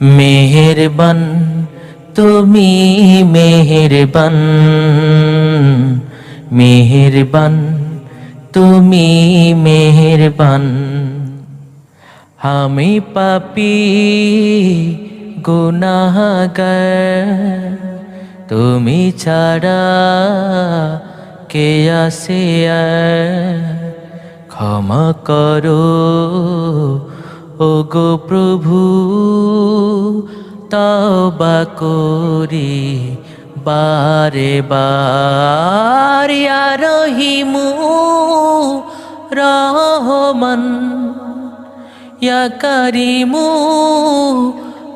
মেহেরবান তুমি মেহেরবান। মেহেরবান তুমি মেহেরবান। আমি পাপি গুনাহগার। তুমি ছাড়া কে আসে ক্ষমা করো, ও গো প্রভু তবা করি বারে বার। রহিমু রহমান, ইয়া করিমু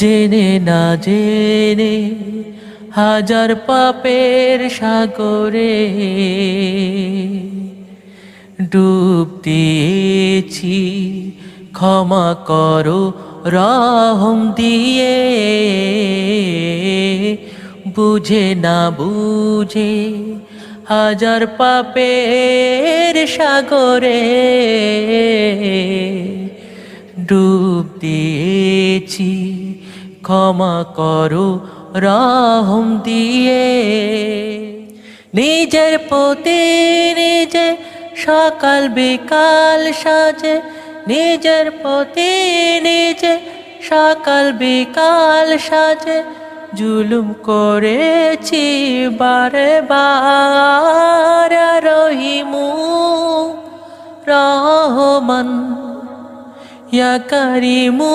জেনে না জেনে হাজার পাপের সাগরে ডুব দিয়েছি, ক্ষমা করো, রহম দিয়ে। বুঝে না বুঝে হাজার পাপের সাগরে ডুব দিয়েছি ক্ষমা করো, রহম দিয়ে। নিজের প্রতি নিজে সকাল বিকাল সাজে, নিজের প্রতি নিজে সকাল বিকাল সাজে। জুলুম করেছি বারে বার রহিমু রহমান, ইয়া করিমু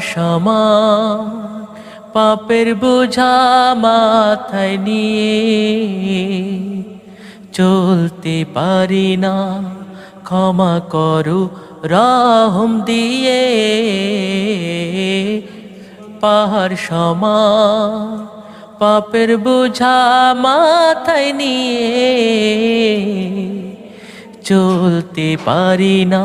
সমান, পাপের বোঝা মাথায় নিয়ে চলতে পারি না। ক্ষমা করো, রহম দিয়ে পাহাড় সমান, পাপের বোঝা মাথায় নিয়ে চলতে পারি না।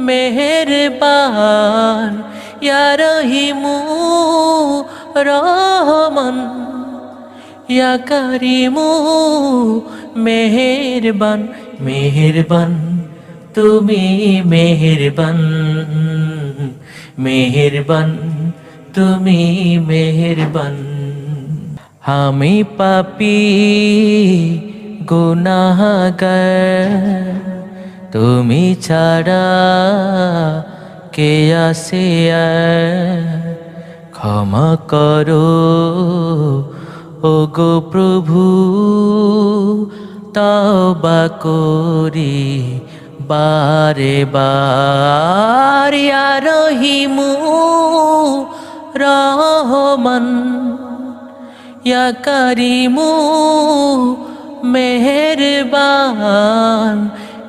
মেহেরবান, ইয়া রহিমু রহমান, ইয়া করিমু মেহেরবান। মেহেরবান, তুমি মেহেরবান। মেহেরবান, তুমি মেহেরবান। আমি পাপি গুনাহগার। তুমি ছাড়া কে আসে ক্ষমা করো ও গো প্রভু তবা করি বারে বার। রহিমু রহমান করিমু মেহেরবান।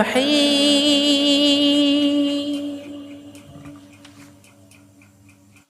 محيط